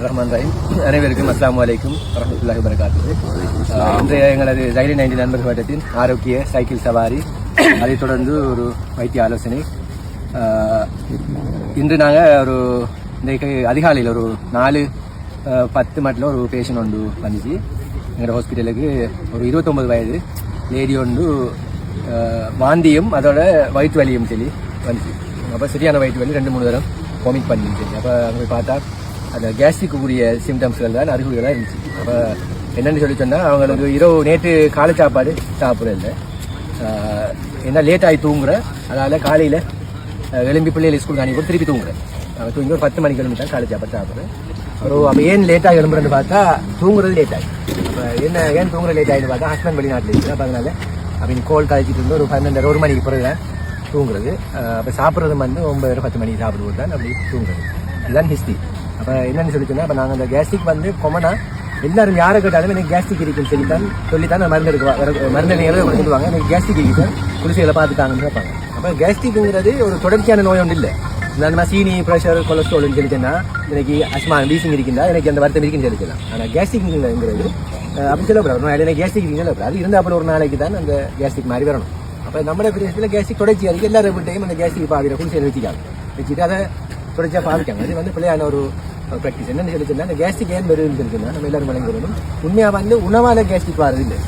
பிஸ்மில்லாஹ் ரஹ்மான் ரஹீம் அனைவருக்கும் அஸ்ஸலாமு அலைக்கும் வரமத்துல்லாஹி வரகாத்து இன்றைய எங்களது ஜைலி நைன்டி நண்பர்கள் வட்டத்தின் ஆரோக்கிய சைக்கிள் சவாரி. அதைத் தொடர்ந்து ஒரு வைத்திய ஆலோசனை. இன்று நாங்கள் ஒரு இன்றைக்கு அதிகாலையில் ஒரு நாலு பத்து மட்டில் ஒரு பேஷண்ட் ஒன்று வந்துச்சு. எங்களோட ஹாஸ்பிட்டலுக்கு ஒரு இருபத்தொம்பது வயது லேடி ஒன்று வாந்தியும் அதோட வயிற்று வலியும் சொல்லி வந்துச்சு. அப்போ சரியான வயிற்று வலி ரெண்டு மூணு தரம் வாமிட் பண்ணிச்சு அப்போ அங்கே போய் பார்த்தா அந்த கேஸ்ட்ரிக்குரிய சிம்டம்ஸ்கள் தான் அறிகுறிகளாக இருந்துச்சு. அப்போ என்னென்னு சொல்லி சொன்னால் அவங்களுக்கு இரவு நேற்று காலை சாப்பாடு சாப்பிட இல்லை. என்ன லேட் ஆகி தூங்குற அதனால் காலையில் எலும்பி பிள்ளைகள் ஸ்கூல் அனுப்பி திருப்பி தூங்குறேன் அவன் தூங்கி ஒரு பத்து மணிக்கு எழுந்துட்டா காலை சாப்பாடு சாப்பிட்றேன் அப்புறம் அப்போ ஏன் லேட்டாக எழும்புறேன்னு பார்த்தா தூங்குறது லேட் ஆகி அப்போ என்ன ஏன் தூங்குற லேட் ஆகின்னு பார்த்தா ஹஸ்பண்ட் வெளிநாட்டில் இருக்குது அப்போ அதனால் அப்படின்னு கோல் காய்ச்சிட்டு இருந்து ஒரு பன்னெண்டு ஒரு மணிக்கு பிறகு தூங்குறது. அப்போ சாப்பிட்றது வந்து ஒன்பது பத்து மணிக்கு சாப்பிடுவது தான் அப்படி தூங்குறது. இதுதான் ஹிஸ்ட்ரி அப்போ என்னன்னு சொல்லி சொன்னால் அப்போ நாங்கள் அந்த கேஸ்ட்ரிக் வந்து கொமனா எல்லாரும் யாரை கேட்டாலும் எனக்கு கேஸ்ட்ரிக் இருக்குன்னு சொல்லித்தான் தான் நான் மருந்து எடுக்க மருந்து எழுத கொடுத்துருவாங்க எனக்கு கேஸ்ட்ரிக் இருக்கு சார் குளிசைகளை பார்த்துட்டாங்கன்னு கேட்பாங்க. அப்போ கேஸ்ட்ரிக்குங்கிறது ஒரு தொடர்ச்சியான நோய் ஒன்று இல்லை இந்த சீனி ப்ரெஷர் கொலஸ்ட்ரால்னு சொல்லிச்சுன்னா எனக்கு அஸ்மா வீசிங் இருக்குண்டா எனக்கு அந்த வருத்தம் இருக்குன்னு சொல்லிக்கலாம். ஆனால் கேஸ்ட்ரிக்ங்கிறது அப்படி சொல்லப்படாது ஒரு எனக்கு கேஸ்ட்ரிக் இருக்குன்னு அது இருந்தால் அப்புறம் ஒரு நாளைக்கு தான் அந்த கேஸ்ட்ரிக் மாதிரி வரணும். அப்போ நம்ம பிரதேசத்தில் கேஸ்ட்ரிக் தொடர்ச்சி அதுக்கு எல்லாரும் டைம் அந்த கேஸ்ட்ரிக் பாவிர குளிசையில் வச்சுக்காங்க வச்சுட்டு அதை தொடர்ச்சியாக பாவிக்காங்க அது வந்து பிள்ளையான ஒரு ப்ராக்டிஸ் என்னன்னு சொல்லி சொன்னா, அந்த கேஸ்ட்ரிக் ஏன் வருதுன்னு இருக்குன்னா நம்ம எல்லாரும் விளங்குறோம் உண்மையாக வந்து உணவால் கேஸ்ட்ரிக் வருது இல்லை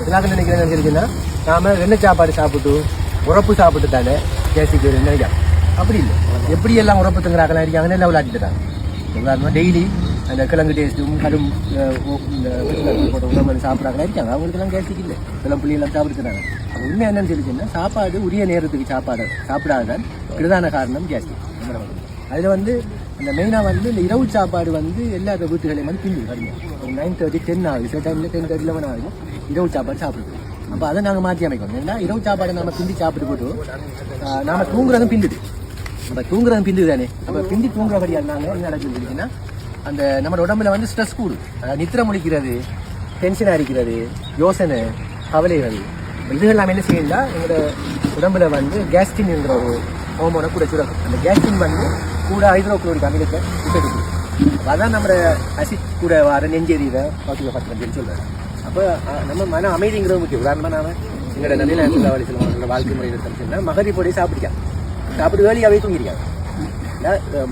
இதெல்லாம் நினைக்கிறேன்னு இருக்குன்னா நாம் வெண்ணெய் சாப்பாடு சாப்பிட்டு உரப்பு சாப்பிட்டுட்டாலே கேஸ்ட்ரிக் வருதுன்னு நினைக்கிறோம் அப்படி இல்லை. எப்படி எல்லாம் உரப்பு தங்குறாங்களா இருக்காங்கன்னு எல்லாம் விளையாடிட்டுட்டாங்க உதாரணமாக டெய்லி அந்த கிழங்கு டேஸ்ட்டும் கடும் இந்த போட்ட உணவு சாப்பிட்றாங்களா இருக்காங்க அவங்களுக்குலாம் கேஸ்ட்ரிக் இல்லை. சில பிள்ளைகள்லாம் சாப்பிட்டுக்கிறாங்க அப்போ உண்மை என்னன்னு சொல்லி சாப்பாடு உரிய நேரத்துக்கு சாப்பாடு சாப்பிடாதான் பிரதான காரணம் கேஸ்ட்ரிக் அதில் வந்து அந்த மெயினாக வந்து இந்த இரவு சாப்பாடு வந்து எல்லா வீட்டுகளையும் வந்து பிந்து வருங்க ஒரு நைன் தேர்ட்டி டென் ஆகுது சில டைமில் டென் தேர்ட்டி லெவன் ஆகும். இரவு சாப்பாடு சாப்பிடுது அப்போ அதை நாங்கள் மாற்றி அமைக்கணும். ஏன்னா இரவு சாப்பாடு நம்ம பிந்தி சாப்பிட்டு போட்டு நாம் தூங்குறதும் பிந்துது. நம்ம தூங்குறதும் பிந்துது தானே நம்ம பிந்தி தூங்குறபடியாக நாங்கள் என்ன நடக்குதுன்னா அந்த நம்ம உடம்புல வந்து ஸ்ட்ரெஸ் கூடும். நித்திரம் முடிக்கிறது டென்ஷன் டென்ஷனாக இருக்கிறது யோசனை கவலைகள். இதுகள் என்ன செய்யணும்னா எங்களோட உடம்புல வந்து கேஸ்டின் என்கிற ஒரு ஹோமோனை கூட சுரக்கும். அந்த கேஸ்டின் வந்து கூட ஹைட்ரோக்ளோரிக் அமிலத்தை விட்டுடுது அப்ப அதான் நம்ம அசிட் கூட வர நெஞ்செறியிற பார்த்துக்க ஃபஸ்ட் சொல்கிறாரு அப்போ நம்ம மன அமைதிங்கிறது முக்கியம். உதாரணமாக நாம எங்களோட நல்ல வழி சொல்லுவாங்க வாழ்க்கை முறையில் சொன்னால் மகரி பொடி சாப்பிடிக்காது சாப்பிட்டு வேலையாகவே தூங்கிருக்காங்க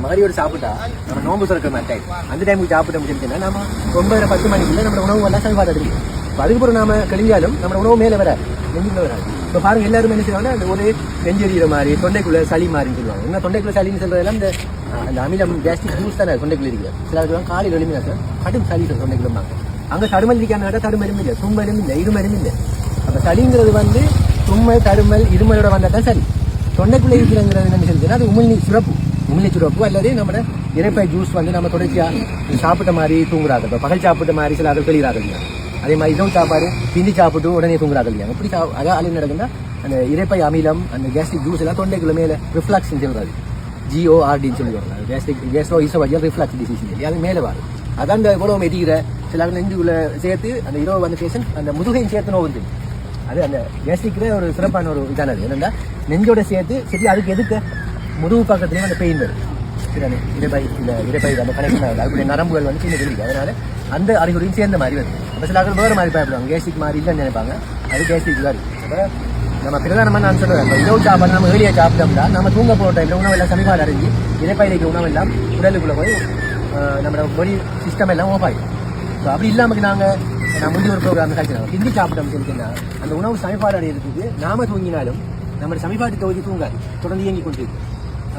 மகரியோடு சாப்பிட்டா நம்ம நோம்பு சுரக்கிற மாதிரி டைம் அந்த டைமுக்கு சாப்பிட முடிஞ்சுன்னா நம்ம ஒன்பது பத்து மணிக்குள்ளே நம்ம உணவு எல்லாம் சமைப்பாடு எடுக்கும் அதுக்கப்புறம் நாம கழிஞ்சாலும் நம்ம உணவு மேலே வராது. நெஞ்சுக்குள்ள வராது இப்போ பாருங்க எல்லாரும் என்ன செய்வாங்கன்னா அந்த ஒரு நெஞ்செறிகிற மாதிரி தொண்டைக்குள்ள சளி மாதிரின்னு சொல்லுவாங்க. என்ன தொண்டைக்குள்ள சளின்னு சொல்றதெல்லாம் இந்த அந்த அமிலம் கேஸ்ட்ரிக் ஜூஸ் தானே தொண்டைக்குள்ள இருக்குது சில அதுக்கு காலையில் எழுமினா சார் கடும் சளி சார் தொண்டைக்குள்ள அங்கே தடுமல் இருக்கான தடுமலும் இல்லை தும்மலும் இல்லை இருமலும் இல்லை. அப்போ சளிங்கிறது வந்து தும்மல் தடுமல் இருமலோட வந்தால் தான் சரி தொண்டைக்குள்ளே இருக்கிறங்கிறது என்ன சொல்லிச்சுன்னா அது உமிழ்நீர் சுரப்பு. உமிழ்நீர் சுரப்பு அல்லது நம்ம இறைப்பை ஜூஸ் வந்து நம்ம தொடர்ச்சியாக சாப்பிட்ட மாதிரி தூங்குறாங்க. இப்போ பகல் சாப்பிட்ட மாதிரி சில அதை வெளியிறாங்க இல்லையா அதே மாதிரி இரவு சாப்பாடு பிந்தி சாப்பிட்டு உடனே தூங்குறாங்க இல்லையா எப்படி சா அதாவது நடக்குதுன்னா அந்த இறைப்பை அமிலம் அந்த கேஸ்ட்ரிக் ஜூஸ் எல்லாம் தொண்டைக்குள்ள மேலே ரிஃப்ளாக்ஸ்ன்னு சொல்கிறாரு ஜிஓஆர்டின்னு சொல்லி வர்றாங்க gastric gastroesophageal reflux disease சொல்லி அது மேலே வரும். அதான் இந்த உணவு எரிகிற சில நெஞ்சுக்குள்ள சேர்த்து அந்த இரவு வந்து பேஷண்ட் அந்த முதுகையும் சேர்த்து நோவு வந்து அது அந்த கேஸ்ட்ரிக்கிற ஒரு சிறப்பான ஒரு இதானது. என்னென்னா நெஞ்சோட சேர்த்து சரி அதுக்கு எதுக்கு முதுகு பக்கத்துலேயும் அந்த பெயின் வரும். சில இடைப்பை சில இடைப்பை அந்த கனெக்ஷன் ஆகுது அதுக்குடைய நரம்புகள் வந்து சின்ன தெரியுது அதனால அந்த அறிகுறியும் சேர்ந்த மாதிரி வருது. அப்போ சில ஆட்கள் வேறு மாதிரி பயப்படுவாங்க. கேஸ்டிக் மாதிரி இல்லைன்னு நினைப்பாங்க. அது கேஸ்டிக் தான் இருக்குது அப்போ நம்ம பிரதானமாக நான் சொல்லுவேன் இப்போ இரவு சாப்பாடு நம்ம ஏழியாக சாப்பிட்டோம்னா நம்ம தூங்க போகிற டைமில் உணவெல்லாம் சமீபாடு அறிஞ்சு இடைப்பையிலைக்கு உணவெல்லாம் உடலுக்குள்ளே போய் நம்மளோட பொடி சிஸ்டம் எல்லாம் ஓஃப் ஆகிடும் ஸோ அப்படி இல்லாமல் நாங்கள் நான் முந்தைய ஒரு ப்ரோக்ராம் கழிச்சிருக்கோம் ஹிந்தி சாப்பிட்டோம் சொல்லிட்டுனா அந்த உணவு சமைப்பாடு அடையிறதுக்கு நாம தூங்கினாலும் நம்ம சமைப்பாட்டு தொகுதி தூங்காது. தொடர்ந்து இயங்கி கொண்டிருக்கு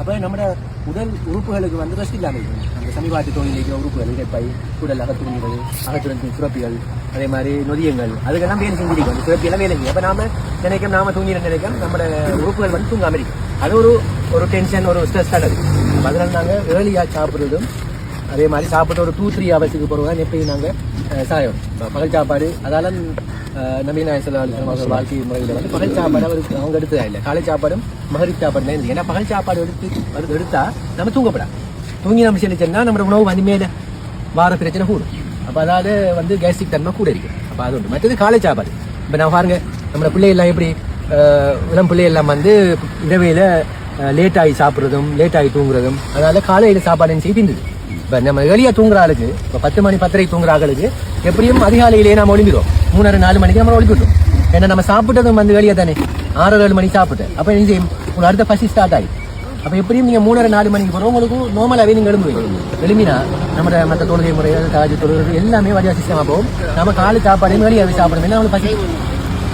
அப்போ நம்ம உடல் உறுப்புகளுக்கு வந்து ரெஸ்ட் இல்லாமல் இருக்கும் அந்த சமீபாட்டு தொகுதியில் உறுப்புகள் இடைப்பை உடல் அகத்துணிகள் அகச்சுரத்தின் சுரப்பிகள் அதே மாதிரி நொதியங்கள் அதுக்கெல்லாம் வேலை செஞ்சிருக்கும் அந்த சுரப்பி எல்லாம் வேலை செய்யும் அப்போ நாம நினைக்கும் நாம தூங்கி நினைக்கும் நம்ம உறுப்புகள் வந்து தூங்காம இருக்கும் அது ஒரு ஒரு டென்ஷன் ஒரு ஸ்ட்ரெஸ் தான் அது அதனால நாங்கள் ஏர்லியாக சாப்பிட்றதும் அதே மாதிரி சாப்பிட்டு ஒரு டூ த்ரீ ஹவர்ஸுக்கு பிறகு எப்பயும் நாங்கள் சாயம் பகல் சாப்பாடு அதால நவீன செலவு வாழ்க்கை முறையில் வந்து பகல் சாப்பாடு அவருக்கு அவங்க எடுத்ததா இல்லை காலை சாப்பாடும் மகரிப் சாப்பாடு தான் இருக்கு ஏன்னா பகல் சாப்பாடு எடுத்து எடுத்தா நம்ம தூங்கப்படாது தூங்கி நம்ம செலுத்தினா நம்ம உணவு வந்து மேலே வார பிரச்சனை கூடும் அப்போ அதாவது வந்து கேஸ்ட்ரிக் தன்மை கூட இருக்கு அப்போ அது உண்டு மற்றது காலை சாப்பாடு இப்போ நான் பாருங்க நம்ம பிள்ளைகள்லாம் எப்படி இளம் பிள்ளைகள்லாம் வந்து இரவையில் லேட் ஆகி சாப்பிட்றதும் லேட் ஆகி தூங்குறதும் அதனால காலையில் சாப்பாடு செய்து தின்னுது இப்போ நம்ம வெளியே தூங்குற ஆளுக்கு இப்போ பத்து மணி பத்தரை தூங்குற ஆளுக்கு எப்படியும் அதிகாலையிலேயே நம்ம ஒளிஞ்சிடும் மூணரை நாலு மணிக்கு நம்ம ஒழிக்கிட்டோம் ஏன்னா நம்ம சாப்பிட்டதும் வந்து வெளியே தானே. ஆறு ஏழு மணிக்கு சாப்பிட்டு. அப்போ என்ன செய்யும்? உங்களுக்கு அடுத்த பசி ஸ்டார்ட் ஆகி அப்போ எப்படியும் நீங்கள் மூணரை நாலு மணிக்கு போகிறோம் உங்களுக்கு நார்மலாகவே நீங்கள் எழும்புவீங்க எழுமினா நம்ம மற்ற தொழுகை முறைகள் தாஜ் தொழுகை எல்லாமே வழியாக சிஸ்டமாக போகும். நம்ம காலை சாப்பாடையும் வெளியே சாப்பிடணும். அவங்களுக்கு பசி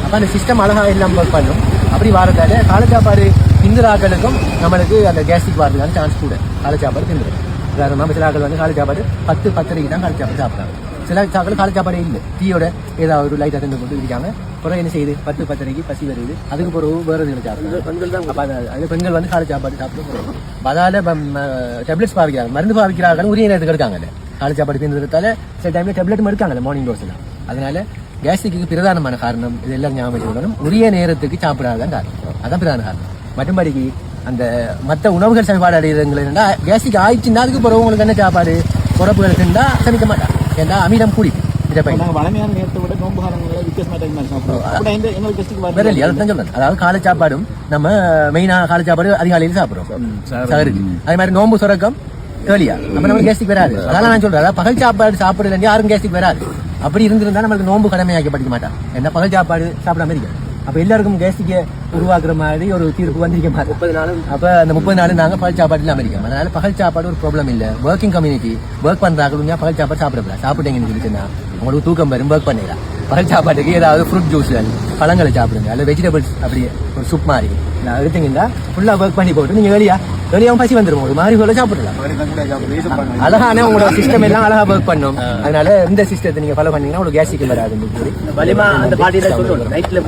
அப்போ அந்த சிஸ்டம் அழகாக எல்லாம் ஒர்க் பண்ணும். அப்படி வரதால காலை சாப்பாடு திந்துராக்களுக்கும் நம்மளுக்கு அந்த கேஸ்ட்ரிக் வரதுக்கான சான்ஸ் கூட. காலை சாப்பாடு திந்துரும் உதாரணமாக சில ஆட்கள் வந்து காலை சாப்பாடு பத்து பத்தரைக்கு தான் காலை சாப்பாடு சாப்பிட்றாங்க சில சாக்கள் காலை சாப்பாடே இல்லை டீயோட ஏதாவது ஒரு லைட்டாக திண்டு கொண்டு இருக்காங்க அப்புறம் என்ன செய்யுது பத்து பத்தரைக்கு பசி வருது அதுக்கு பிறகு வேறு இதில் சாப்பிடுறாங்க பெண்கள் தான் அப்போ அது பெண்கள் வந்து காலை சாப்பாடு சாப்பிட போகிறாங்க அதால டேப்லெட்ஸ் பாவிக்கிறாங்க மருந்து பாவிக்கிறார்கள் உரிய நேரத்துக்கு எடுக்காங்கல்ல காலை சாப்பாடு தின்றதால சில டைம்ல டேப்லெட் எடுக்காங்கல்ல மார்னிங் டோஸ்ல அதனால கேஸ்ட்ரிக்கு பிரதானமான காரணம் இதெல்லாம் ஞாபகம் வச்சுக்கணும் உரிய நேரத்துக்கு சாப்பிடாதான் காரணம் அதான் பிரதான காரணம் மற்றும்படிக்கு அந்த மற்ற உணவுகள் செயல்பாடு அடைகிறவங்க என்னன்னா கேஸ்ட்ரிக் ஆயிடுச்சுன்னா அதுக்கு பிறகு உங்களுக்கு என்ன சாப்பாடு? குறப்புகள் தின்றா சமைக்க மாட்டான் ஏன்னா அமிலம் கூடி. அதாவது காலை சாப்பாடும் நம்ம மெயினா காலை சாப்பாடு அதிகாலையில் சாப்பிடுறோம். அதே மாதிரி நோம்பு சுரக்கம் ஏர்லியா அப்ப நமக்கு கேஸ்டிக் வராது. அதெல்லாம் நான் சொல்றேன். அதாவது பகல் சாப்பாடு சாப்பிடல யாரும் கேஸ்டிக் வராது. அப்படி இருந்திருந்தா நம்மளுக்கு நோம்பு கடமையாக்கப்பட்டிக்க மாட்டான். என்ன பகல் சாப்பாடு சாப்பிடாம இருக்க அப்ப எல்லாருக்கும் கேஸ்டிக்க உருவாக்குற மாதிரி ஒரு தீர்ப்பு வந்திருக்க மாதிரி முப்பது நாளும் அப்ப அந்த முப்பது நாள் நாங்க பகல் சாப்பாடு இல்லாம இருக்கோம். அதனால பகல் சாப்பாடு ஒரு ப்ராப்ளம் இல்ல. ஒர்க்கிங் கம்யூனிட்டி ஒர்க் பண்றாங்க பகல் சாப்பாடு சாப்பிடக்கூடாது சாப்பிட்டீங்கன்னு சொல்லிட்டுனா உங்களுக்கு தூக்கம் வரும் ஒர்க் பண்ணிடலாம் பகல் சாப்பாட்டுக்கு ஏதாவது ஃப்ரூட் ஜூஸ்கள் பழங்களை சாப்பிடுங்க. அல்ல வெஜிடபிள்ஸ் அப்படியே ஒரு சூப் மாதிரி. நான் எடுத்தீங்கன்னா ஃபுல்லா ஒர்க் பண்ணி போட்டு நீங்க வெளியா வெளியாவும் பசி வந்துடும் ஒரு மாதிரி போல சாப்பிடலாம். அழகான உங்களோட சிஸ்டம் எல்லாம் அழகா ஒர்க் பண்ணும். அதனால இந்த சிஸ்டத்தை நீங்க ஃபாலோ பண்ணீங்கன்னா உங்களுக்கு கேஸ் வராது வலிமா அந்த பாட்டியில சொல்லுவோம் நைட்ல